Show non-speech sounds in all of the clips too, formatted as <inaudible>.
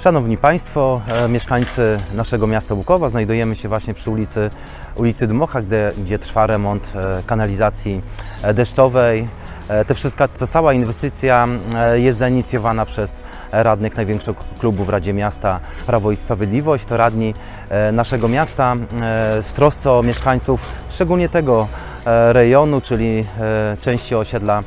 Szanowni Państwo, e, mieszkańcy naszego miasta Łukowa, znajdujemy się właśnie przy ulicy, ulicy Dmocha, gdzie, gdzie trwa remont e, kanalizacji e, deszczowej. Te wszystka, ta cała inwestycja jest zainicjowana przez radnych największego klubu w Radzie Miasta Prawo i Sprawiedliwość. To radni naszego miasta w trosce o mieszkańców, szczególnie tego rejonu, czyli części osiedla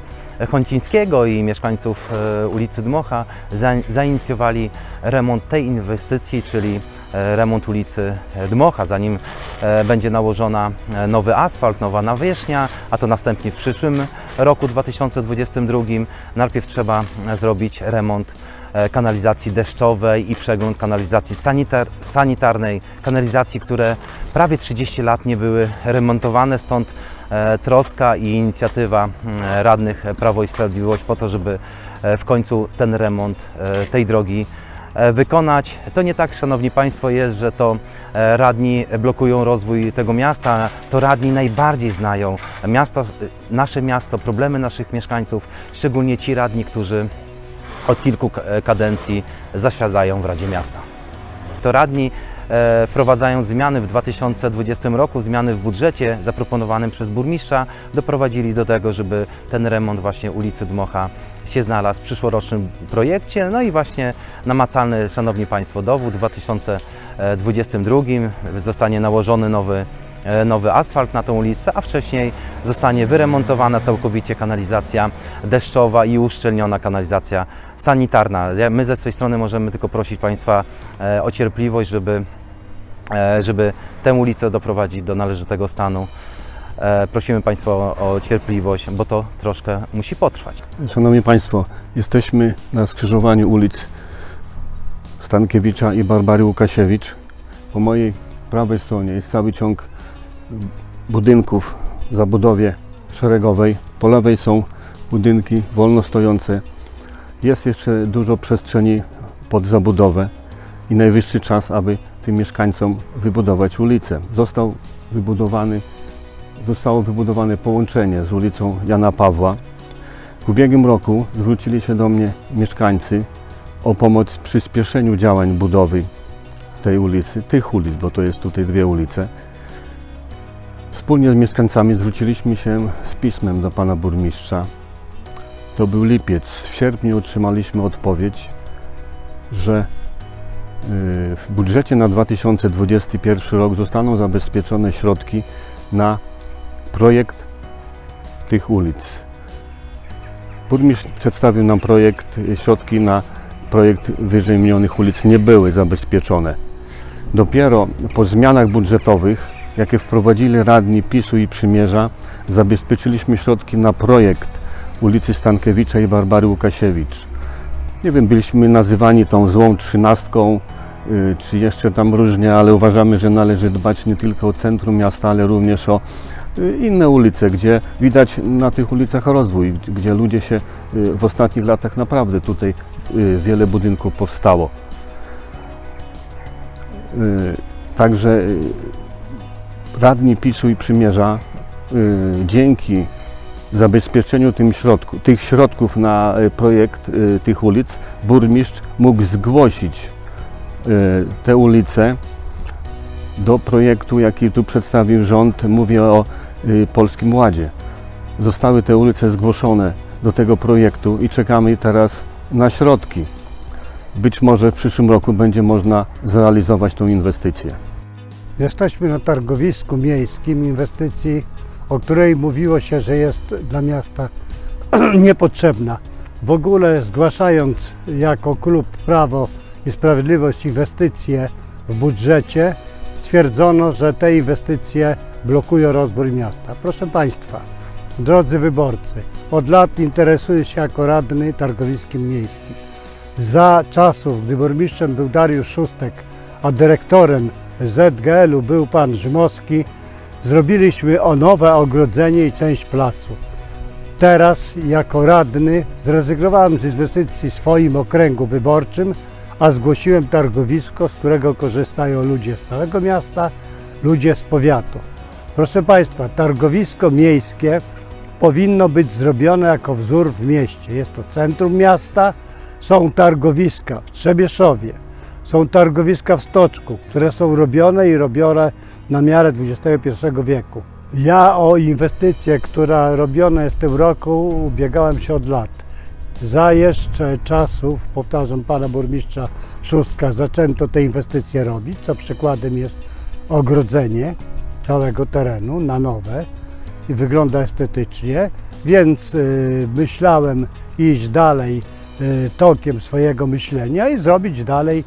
Chącińskiego i mieszkańców e, ulicy Dmocha za- zainicjowali remont tej inwestycji, czyli remont ulicy Dmocha, zanim e, będzie nałożona e, nowy asfalt, nowa nawierzchnia, a to następnie w przyszłym roku 2022. Najpierw trzeba e, zrobić remont e, kanalizacji deszczowej i przegląd kanalizacji sanitar sanitarnej, kanalizacji, które prawie 30 lat nie były remontowane, stąd e, troska i inicjatywa mm, radnych Prawo i Sprawiedliwość po to, żeby e, w końcu ten remont e, tej drogi e, wykonać. To nie tak, Szanowni Państwo, jest, że to e, radni blokują rozwój tego miasta. To radni najbardziej znają miasto, nasze miasto, problemy naszych mieszkańców, szczególnie ci radni, którzy od kilku ka- kadencji zasiadają w Radzie Miasta. To radni e, wprowadzają zmiany w 2020 roku, zmiany w budżecie zaproponowanym przez burmistrza, doprowadzili do tego, żeby ten remont właśnie ulicy Dmocha się znalazł w przyszłorocznym projekcie. No i właśnie namacalny, Szanowni Państwo, dowód w 2022 zostanie nałożony nowy e, nowy asfalt na tą ulicę, a wcześniej zostanie wyremontowana całkowicie kanalizacja deszczowa i uszczelniona kanalizacja sanitarna. My ze swojej strony możemy tylko prosić Państwa e, o cierpliwość, żeby, żeby tę ulicę doprowadzić do należytego stanu. E, Prosimy Państwa o cierpliwość, bo to troszkę musi potrwać. Szanowni Państwo, jesteśmy na skrzyżowaniu ulic Stankiewicza i Barbary Łukasiewicz. Po mojej prawej stronie jest cały ciąg budynków w zabudowie szeregowej. Po lewej są budynki wolno stojące. Jest jeszcze dużo przestrzeni pod zabudowę i najwyższy czas, aby tym mieszkańcom wybudować ulicę. Został wybudowany, zostało wybudowane połączenie z ulicą Jana Pawła. W ubiegłym roku zwrócili się do mnie mieszkańcy o pomoc w przyspieszeniu działań budowy tej ulicy, tych ulic, bo to jest tutaj dwie ulice. Wspólnie z mieszkańcami zwróciliśmy się z pismem do pana burmistrza. To był lipiec. W sierpniu otrzymaliśmy odpowiedź, że w budżecie na 2021 rok zostaną zabezpieczone środki na projekt tych ulic. Burmistrz przedstawił nam projekt, środki na projekt wyżej wymienionych ulic nie były zabezpieczone. Dopiero po zmianach budżetowych, jakie wprowadzili radni PiSu i Przymierza, zabezpieczyliśmy środki na projekt ulicy Stankiewicza i Barbary Łukasiewicz. Nie wiem, byliśmy nazywani tą złą trzynastką, y, czy jeszcze tam różnie, ale uważamy, że należy dbać nie tylko o centrum miasta, ale również o y, inne ulice, gdzie widać na tych ulicach rozwój, gdzie ludzie się y, w ostatnich latach naprawdę tutaj wiele budynków powstało. Także radni PiSu i Przymierza dzięki zabezpieczeniu tym środku, tych środków na y, projekt y, tych ulic burmistrz mógł zgłosić y, te ulice do projektu, jaki tu przedstawił rząd. Mówię o Polskim Ładzie. Zostały te ulice zgłoszone do tego projektu i czekamy teraz na środki. Być może w przyszłym roku będzie można zrealizować tą inwestycję. Jesteśmy na targowisku miejskim inwestycji, o której mówiło się, że jest dla miasta <clears throat> niepotrzebna. W ogóle zgłaszając jako klub Prawo i Sprawiedliwość inwestycje w budżecie, twierdzono, że te inwestycje blokują rozwój miasta. Proszę Państwa, drodzy wyborcy, od lat interesuję się jako radny targowiskiem miejskim. Za czasów, gdy burmistrzem był Dariusz Szustek, a dyrektorem ZGL-u był pan Rzymowski, zrobiliśmy o nowe ogrodzenie i część placu. Teraz, jako radny, zrezygnowałem z inwestycji w swoim okręgu wyborczym, a zgłosiłem targowisko, z którego korzystają ludzie z całego miasta, ludzie z powiatu. Proszę Państwa, targowisko miejskie powinno być zrobione jako wzór w mieście. Jest to centrum miasta, są targowiska w Trzebieszowie, są targowiska w Stoczku, które są robione i robione na miarę XXI wieku. Ja o inwestycję, która robiona jest w tym roku, ubiegałem się od lat. Za jeszcze czasów, powtarzam, pana burmistrza Szóstka, zaczęto te inwestycje robić, co przykładem jest ogrodzenie całego terenu na nowe i wygląda estetycznie, więc y, myślałem iść dalej y, tokiem swojego myślenia i zrobić dalej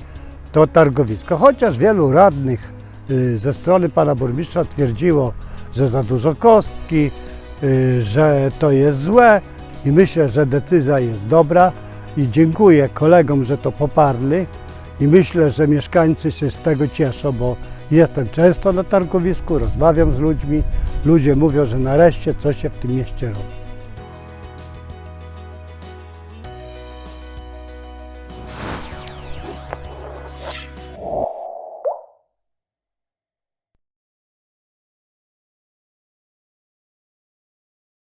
to targowisko. Chociaż wielu radnych y, ze strony pana burmistrza twierdziło, że za dużo kostki, y, że to jest złe i myślę, że decyzja jest dobra i dziękuję kolegom, że to poparli i myślę, że mieszkańcy się z tego cieszą, bo jestem często na targowisku, rozmawiam z ludźmi, ludzie mówią, że nareszcie coś się w tym mieście robi.